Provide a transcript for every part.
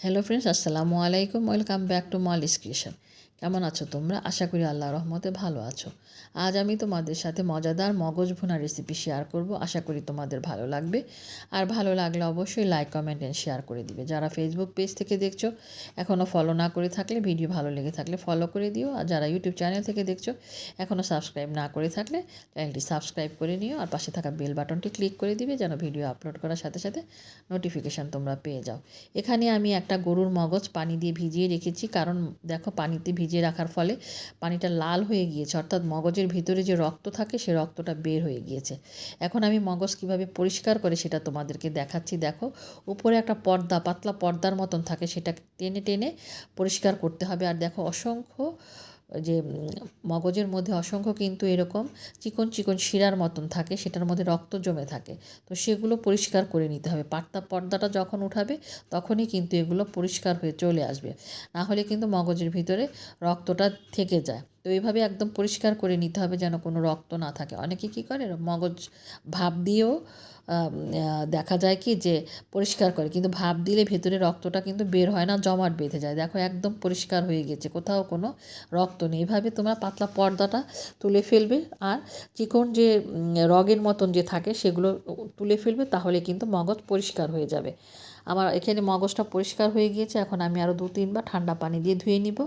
Hello friends আসসালামু আলাইকুম welcome back to mall creation কেমন আছো তোমরা? আশা করি আল্লাহ রহমতে ভালো আছো। আজ আমি তোমাদের সাথে মজাদার মগজ ভুনা রেসিপি শেয়ার করব। আশা করি তোমাদের ভালো লাগবে। আর ভালো লাগলে অবশ্যই লাইক কমেন্ট অ্যান্ড শেয়ার করে দিবে। যারা ফেসবুক পেজ থেকে দেখছ এখনও ফলো না করে থাকলে ভিডিও ভালো লেগে থাকলে ফলো করে দিও। আর যারা ইউটিউব চ্যানেল থেকে দেখছ এখনও সাবস্ক্রাইব না করে থাকলে চ্যানেলটি সাবস্ক্রাইব করে নিও। আর পাশে থাকা বেল বাটনটি ক্লিক করে দিবে, যেন ভিডিও আপলোড করার সাথে সাথে নোটিফিকেশান তোমরা পেয়ে যাও। এখানে আমি একটা গরুর মগজ পানি দিয়ে ভিজিয়ে রেখেছি। কারণ দেখো, পানিতে ভিজিয়ে রাখার ফলে পানিটা লাল হয়ে গিয়েছে, অর্থাৎ মগজের ভিতরে যে রক্ত থাকে সে রক্তটা বের হয়ে গিয়েছে। এখন আমি মগজ কীভাবে পরিষ্কার করে সেটা তোমাদেরকে দেখাচ্ছি। দেখো, উপরে একটা পর্দা, পাতলা পর্দার মতন থাকে সেটা টেনে টেনে পরিষ্কার করতে হবে। আর দেখো, অসংখ্য যে মগজের মধ্যে অসংখ্য কিন্তু এরকম চিকন চিকন শিরার মতন থাকে, সেটার মধ্যে রক্ত জমে থাকে। তো সেগুলো পরিষ্কার করে নিতে হবে। পাট্টা পর্দাটা যখন উঠাবে, তখনই কিন্তু এগুলো পরিষ্কার হয়ে চলে আসবে। না হলে কিন্তু মগজের ভিতরে রক্তটা থেকে যায়। তো এইভাবে একদম পরিষ্কার করে নিতে হবে যেন কোনো রক্ত না থাকে। অনেকে কী করে? মগজ ভাব দিয়েও দেখা যায় কি যে পরিষ্কার করে। কিন্তু ভাব দিলে ভেতরে রক্তটা কিন্তু বের হয় না, জমাট বেঁধে যায়। দেখো একদম পরিষ্কার হয়ে গেছে, কোথাও কোনো রক্ত নেই। এভাবে তোমরা পাতলা পর্দাটা তুলে ফেলবে আর চিকন যে রগের মতন যে থাকে সেগুলো তুলে ফেলবে, তাহলে কিন্তু মগজ পরিষ্কার হয়ে যাবে। আমার এখানে মগজটা পরিষ্কার হয়ে গিয়েছে, এখন আমি আরও দু তিনবার ঠান্ডা পানি দিয়ে ধুয়ে নিব।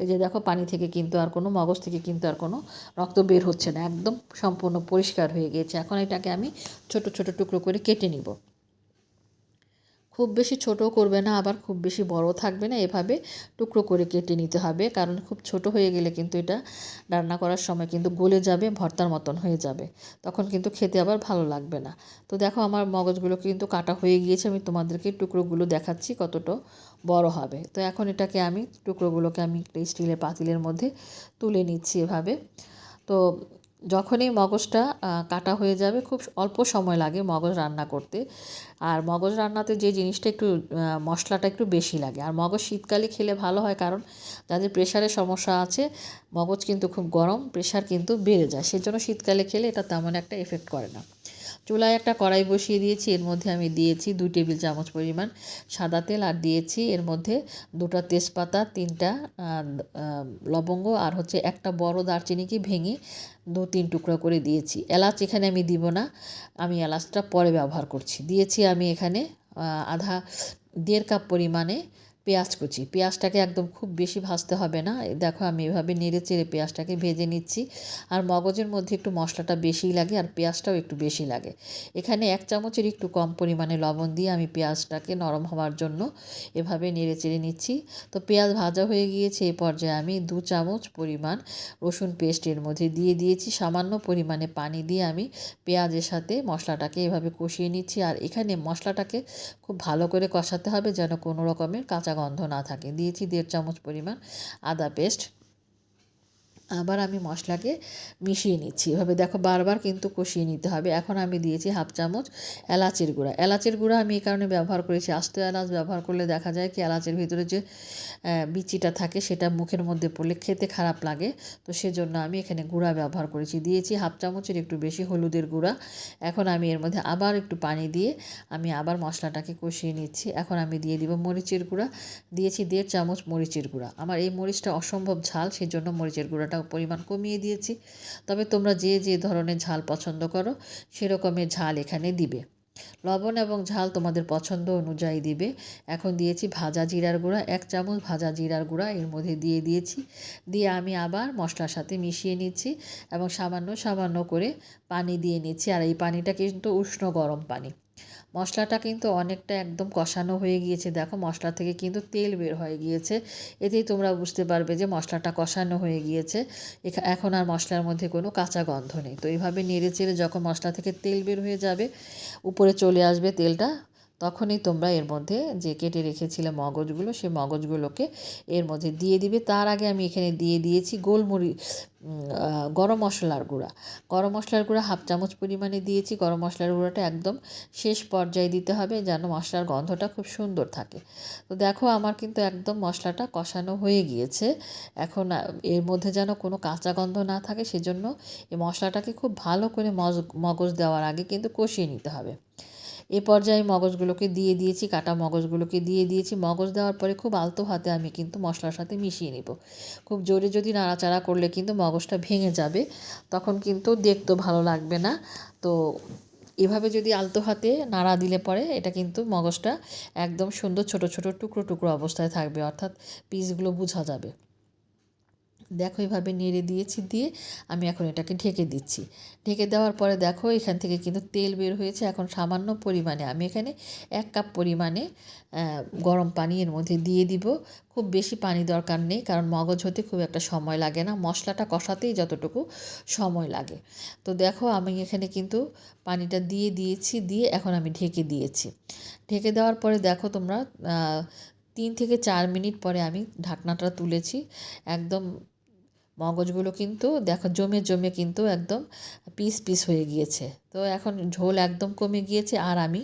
এই যে দেখো, পানি থেকে কিন্তু আর কোনো, মগজ থেকে কিন্তু আর কোনো রক্ত বের হচ্ছে না, একদম সম্পূর্ণ পরিষ্কার হয়ে গিয়েছে। এখন এটাকে আমি ছোট ছোট টুকরো করে কেটে নিব। খুব বেশি ছোট করবে না, আবার খুব বেশি বড় থাকবে না, এভাবে টুকরো করে কেটে নিতে হবে। কারণ খুব ছোট হয়ে গেলে কিন্তু এটা রান্না করার সময় কিন্তু গলে যাবে, ভর্তার মতন হয়ে যাবে। তখন কিন্তু খেতে আবার ভালো লাগবে না। তো দেখো আমার মগজগুলো কিন্তু কাটা হয়ে গিয়েছে, আমি তোমাদেরকে টুকরোগুলো দেখাচ্ছি কতটা বড় হবে। তো এখন এটাকে আমি টুকরোগুলোকে আমি একটা স্টিলের পাতিলের মধ্যে তুলে নিচ্ছি এভাবে। তো যখনই মগজটা কাটা হয়ে যাবে, খুব অল্প সময় লাগে মগজ রান্না করতে। আর মগজ রান্নাতে যে জিনিসটা একটু মশলাটা একটু বেশি লাগে। আর মগজ শীতকালে খেলে ভালো হয় কারণ, যাদের প্রেশারের সমস্যা আছে, মগজ কিন্তু খুব গরম প্রেশার কিন্তু বেড়ে যায়। সেজন্য শীতকালে খেলে এটা তেমন একটা এফেক্ট করে না। চুলায় একটা কড়াই বসিয়ে দিয়েছি, এর মধ্যে আমি দিয়েছি দুই টেবিল চামচ পরিমাণ সাদা তেল আর দিয়েছি এর মধ্যে দুটো তেজপাতা, তিনটা লবঙ্গ আর হচ্ছে একটা বড় দারচিনিকে ভেঙে দু তিন টুকরো করে দিয়েছি। এলাচ এখানে আমি দিব না, আমি এলাচটা পরে ব্যবহার করছি। দিয়েছি আমি এখানে আধা, দেড় কাপ পরিমাণে পেঁয়াজ কুচি। পেঁয়াজটাকে একদম খুব বেশি ভাজতে হবে না। দেখো আমি এভাবে নেড়ে চেড়ে পেঁয়াজটাকে ভেজে নিচ্ছি। আর মগজের মধ্যে একটু মশলাটা বেশি লাগে আর পেঁয়াজটাও একটু বেশি লাগে। এখানে এক চামচের একটু কম পরিমাণে লবণ দিয়ে আমি পেঁয়াজটাকে নরম হওয়ার জন্য এভাবে নেড়ে চেড়ে নিচ্ছি। তো পেঁয়াজ ভাজা হয়ে গিয়েছে এই পর্যায়ে আমি দু চামচ পরিমাণ রসুন পেস্ট এর মধ্যে দিয়ে দিয়েছি। সামান্য পরিমাণে পানি দিয়ে আমি পেঁয়াজের সাথে মশলাটাকে এভাবে কষিয়ে নিচ্ছি। আর এখানে মশলাটাকে খুব ভালো করে কষাতে হবে যেন কোনো রকমের কাঁচা গন্ধ না থাকে। দিয়েছি দেড় চামচ পরিমাণ আদা পেস্ট আবার আমি মশলাকে মিশিয়ে নিচ্ছি। এভাবে দেখো বারবার কিন্তু কষিয়ে নিতে হবে। এখন আমি দিয়েছি হাফ চামচ এলাচের গুঁড়া। এলাচের গুঁড়া আমি এই কারণে ব্যবহার করেছি। আস্ত এলাচ ব্যবহার করলে দেখা যায় কি এলাচের ভিতরে যে বিচিটা থাকে সেটা মুখের মধ্যে পড়লে খেতে খারাপ লাগে। তো সেজন্য আমি এখানে গুঁড়া ব্যবহার করেছি। দিয়েছি হাফ চামচের একটু বেশি হলুদের গুঁড়া। এখন আমি এর মধ্যে আবার একটু পানি দিয়ে আমি আবার মশলাটাকে কষিয়ে নিচ্ছি। এখন আমি দিয়ে দিব মরিচের গুঁড়া। দিয়েছি দেড় চামচ মরিচের গুঁড়া। আমার এই মরিচটা অসম্ভব ঝাল, সেজন্য মরিচের গুঁড়াটা পরিমাণ কমিয়ে দিয়েছি। তবে তোমরা যে যে ধরনের ঝাল পছন্দ করো, সেরকমের ঝাল এখানে দিবে। লবণ এবং ঝাল তোমাদের পছন্দ অনুযায়ী দিবে। এখন দিয়েছি ভাজা জিরার গুঁড়া, এক চামচ ভাজা জিরার গুঁড়া এর মধ্যে দিয়ে দিয়েছি। দিয়ে আমি আবার মশলার সাথে মিশিয়ে নিচ্ছি এবং সামান্য সামান্য করে পানি দিয়ে নিচ্ছি। আর এই পানিটা কিন্তু উষ্ণ গরম পানি। মশলাটা কিন্তু অনেকটা একদম কষানো হয়ে গিয়েছে। দেখো মশলা থেকে কিন্তু তেল বের হয়ে গিয়েছে। এতেই তোমরা বুঝতে পারবে যে মশলাটা কষানো হয়ে গিয়েছে। এখন আর মশলার মধ্যে কোনো কাঁচা গন্ধ নেই। তো এইভাবে নেড়ে চেড়ে যখন মশলা থেকে তেল বের হয়ে যাবে, উপরে চলে আসবে তেলটা তখনই তোমরা এর মধ্যে যে কেটে রেখেছিলে মগজগুলো সে মগজগুলোকে এর মধ্যে দিয়ে দিবে। তার আগে আমি এখানে দিয়ে দিয়েছি গোলমরি গরম মশলার গুঁড়া। গরম মশলার গুঁড়া হাফ চামচ পরিমাণে দিয়েছি। গরম মশলার গুঁড়োটা একদম শেষ পর্যায়ে দিতে হবে যেন মশলার গন্ধটা খুব সুন্দর থাকে। তো দেখো আমার কিন্তু একদম মশলাটা কষানো হয়ে গিয়েছে। এখন এর মধ্যে যেন কোনো কাঁচা গন্ধ না থাকে, সেজন্য এই মশলাটাকে খুব ভালো করে মগজ দেওয়ার আগে কিন্তু কষিয়ে নিতে হবে। এ পর্যায়ে মগজগুলোকে দিয়ে দিয়েছি, কাটা মগজগুলোকে দিয়ে দিয়েছি। মগজ দেওয়ার পরে খুব আলতো হাতে আমি কিন্তু মশলার সাথে মিশিয়ে নিব। খুব জোরে যদি নাড়াচাড়া করলে কিন্তু মগজটা ভেঙে যাবে, তখন কিন্তু দেখতে ভালো লাগবে না। তো এভাবে যদি আলতো হাতে নাড়া দিলে পরে এটা কিন্তু মগজটা একদম সুন্দর ছোট ছোট টুকরো টুকরো অবস্থায় থাকবে, অর্থাৎ পিসগুলো বোঝা যাবে। দেখো এভাবে নেড়ে দিয়েছি, দিয়ে আমি এখন এটাকে ঢেকে দিচ্ছি। ঢেকে দেওয়ার পরে দেখো এখান থেকে কিন্তু তেল বের হয়েছে এখন সামান্য পরিমাণে। আমি এখানে এক কাপ পরিমাণে গরম পানি এর মধ্যে দিয়ে দিব। খুব বেশি পানি দরকার নেই, কারণ মগজ হতে খুব একটা সময় লাগে না। মশলাটা কষাতেই যতটুকু সময় লাগে। তো দেখো আমি এখানে কিন্তু পানিটা দিয়ে দিয়েছি, দিয়ে এখন আমি ঢেকে দিয়েছি। ঢেকে দেওয়ার পরে দেখো তোমরা তিন থেকে চার মিনিট পরে আমি ঢাকনাটা তুলেছি। একদম মগজগুলো কিন্তু দেখো জমে জমে কিন্তু একদম পিস পিস হয়ে গিয়েছে। তো এখন ঝোল একদম কমে গিয়েছে আর আমি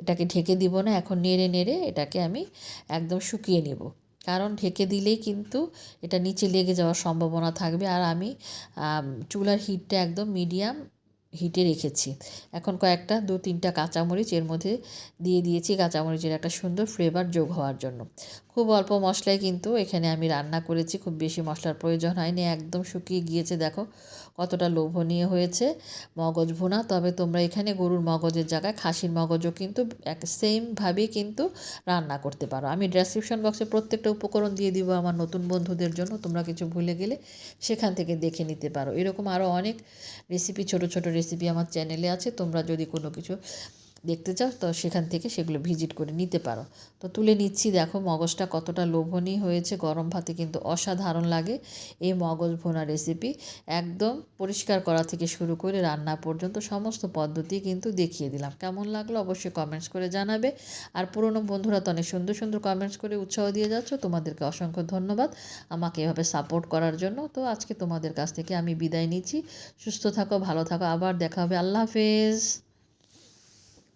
এটাকে ঢেকে দিব না, এখন নেড়ে নেড়ে এটাকে আমি একদম শুকিয়ে নেব। কারণ ঢেকে দিলেই কিন্তু এটা নিচে লেগে যাওয়ার সম্ভাবনা থাকবে। আর আমি চুলার হিটটা একদম মিডিয়াম হিটে রেখেছি। এখন কয়েকটা, দু, তিনটা কাঁচামরিচ এর মধ্যে দিয়ে দিয়েছি। কাঁচামরিচের একটা সুন্দর ফ্লেভার যোগ হওয়ার জন্য। খুব অল্প মশলায় কিন্তু এখানে আমি রান্না করেছি। খুব বেশি মশলার প্রয়োজন হয়নি। একদম শুকিয়ে গিয়েছে, দেখো। কতটা লোভনীয় হয়েছে। মগজ ভুনা, তবে তোমরা এখানে গরুর মগজের জায়গায় খাসির মগজও কিন্তু এক সেমভাবেই কিন্তু রান্না করতে পারো। আমি ডেসক্রিপশন বক্সে প্রত্যেকটা উপকরণ দিয়ে দিব আমার নতুন বন্ধুদের জন্য, তোমরা কিছু ভুলে গেলে সেখান থেকে দেখে নিতে পারো। এরকম আরও অনেক রেসিপি ছোট ছোট রেসিপি আমার চ্যানেলে আছে। তোমরা যদি কোনো কিছু দেখতে চাও, তো সেখান থেকে সেগুলো ভিজিট করে নিতে পারো। তো তুলে নিচ্ছি, দেখো মগজটা কতটা লোভনীয় হয়েছে, গরম ভাতে কিন্তু অসাধারণ লাগে এই মগজ ভোনা রেসিপি একদম পরিষ্কার করা থেকে শুরু করে রান্না পর্যন্ত সমস্ত পদ্ধতি কিন্তু দেখিয়ে দিলাম। কেমন লাগল অবশ্যই কমেন্টস করে জানাবে। আর পুরনো বন্ধুরা তো অনেক সুন্দর সুন্দর কমেন্টস করে উৎসাহ দিয়ে যাচ্ছ, তোমাদেরকে অসংখ্য ধন্যবাদ আমাকে এভাবে সাপোর্ট করার জন্য। তো আজকে তোমাদের কাছ থেকে আমি বিদায় নিচ্ছি। সুস্থ থাকো, ভালো থাকো, আবার দেখা হবে। আল্লাহ হাফেজ।